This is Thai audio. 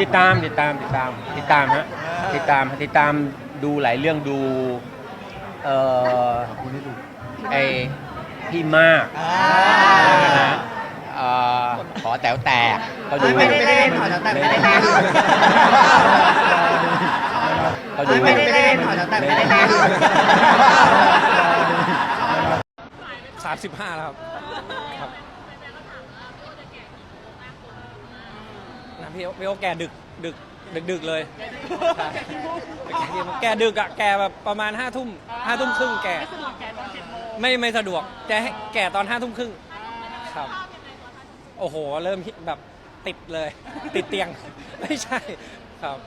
ติดตามติดตามติดตามติดตามฮะติดตามติดตามดูหลายเรื่องดูเอ่อไอพี่มากนะฮะเอ่อขอแต๋วแตกก็ดูไม่ได้เล่นขอแต๋วแตกไม่ได้เล่นก็ดูไม่ได้เล่นขอแต๋วแตกไม่ได้เล่นสามสิบห้าแล้วครับครับ นะพี่โอพี่โอแกดึกดึกดึกดึกเลยใช่แกดึกอะแกแบบประมาณห้าทุ่มห้าทุ่มครึ่งแกไม่ไม่สะดวกจะให้แกตอนห้าทุ่มครึ่งครับโอ้โห เริ่มแบบติดเลย ติดเตียง ไม่ใช่ครับ